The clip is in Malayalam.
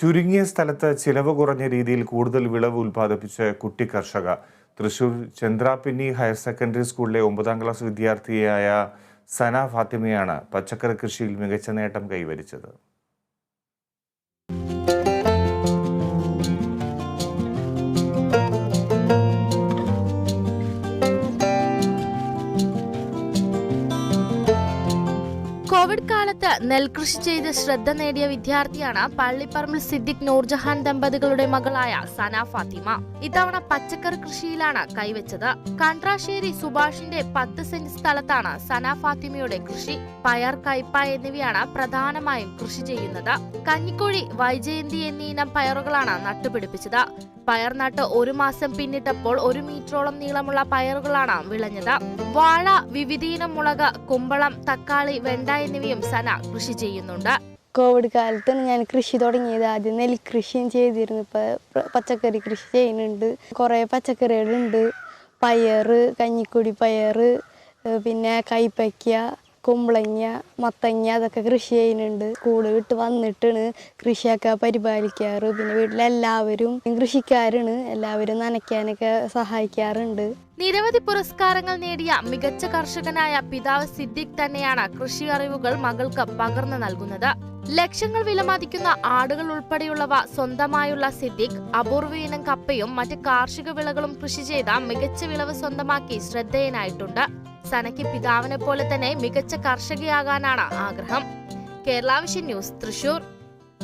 ചുരുങ്ങിയ സ്ഥലത്ത് ചിലവ് കുറഞ്ഞ രീതിയിൽ കൂടുതൽ വിളവ് ഉൽപ്പാദിപ്പിച്ച കുട്ടി കർഷക. തൃശൂർ ചന്ദ്രാപിന്നി ഹയർ സെക്കൻഡറി സ്കൂളിലെ ഒമ്പതാം ക്ലാസ് വിദ്യാർത്ഥിയായ സന ഫാത്തിമയാണ് പച്ചക്കറി കൃഷിയിൽ മികച്ച നേട്ടം കൈവരിച്ചത്. കോവിഡ് കാലത്ത് നെൽകൃഷി ചെയ്ത് ശ്രദ്ധ നേടിയ വിദ്യാർത്ഥിയാണ് പള്ളിപ്പറമ്പിൽ സിദ്ദിഖ് നൂർജഹാൻ ദമ്പതികളുടെ മകളായ സന ഫാത്തിമ. ഇത്തവണ പച്ചക്കറി കൃഷിയിലാണ് കൈവച്ചത്. കണ്ട്രാശ്ശേരി സുഭാഷിന്റെ പത്ത് സെന്റ് സ്ഥലത്താണ് സന ഫാത്തിമയുടെ കൃഷി. പയർ കയ്പ എന്നിവയാണ് പ്രധാനമായും കൃഷി ചെയ്യുന്നത്. കഞ്ഞിക്കുഴി വൈജയന്തി എന്നീ ഇനം പയറുകളാണ് നട്ടുപിടിപ്പിച്ചത്. പയർ നട്ട് ഒരു മാസം പിന്നിട്ടപ്പോൾ ഒരു മീറ്ററോളം നീളമുള്ള പയറുകളാണ് വിളഞ്ഞത്. വാഴ വിവിധയിനം മുളക് കുമ്പളം തക്കാളി വെണ്ട എന്നിവയും സന കൃഷി ചെയ്യുന്നുണ്ട്. കോവിഡ് കാലത്താണ് ഞാൻ കൃഷി തുടങ്ങിയത്. ആദ്യം നെൽകൃഷിയും ചെയ്തിരുന്നു. ഇപ്പോൾ പച്ചക്കറി കൃഷി ചെയ്യുന്നുണ്ട്. കുറേ പച്ചക്കറികളുണ്ട്. പയറ് കഞ്ഞിക്കുടി പയറ് പിന്നെ കൈപ്പയ്ക്ക കുമ്പളങ്ങ മത്തങ്ങ അതൊക്കെ കൃഷി ചെയ്യുന്നുണ്ട്. സ്കൂൾ വിട്ട് വന്നിട്ടാണ് കൃഷിയൊക്കെ പരിപാലിക്കാറ്. പിന്നെ വീട്ടിലെല്ലാവരും കൃഷിക്കാരാണ്. എല്ലാവരും നനയ്ക്കാനൊക്കെ സഹായിക്കാറുണ്ട്. നിരവധി പുരസ്കാരങ്ങൾ നേടിയ മികച്ച കർഷകനായ പിതാവ് സിദ്ദിഖ് തന്നെയാണ് കൃഷി അറിവുകൾ മകൾക്ക് പകർന്നു നൽകുന്നത്. ലക്ഷങ്ങൾ വിലമതിക്കുന്ന ആടുകൾ ഉൾപ്പെടെയുള്ളവ സ്വന്തമായുള്ള സിദ്ദിഖ് അപൂർവ ഇനം കപ്പയും മറ്റ് കാർഷിക വിളകളും കൃഷി ചെയ്ത മികച്ച വിളവ് സ്വന്തമാക്കി ശ്രദ്ധേയനായിട്ടുണ്ട്. സനയ്ക്ക് പിതാവിനെ പോലെ തന്നെ മികച്ച കർഷകയാകാനാണ് ആഗ്രഹം. കേരളവിഷൻ ന്യൂസ് തൃശൂർ.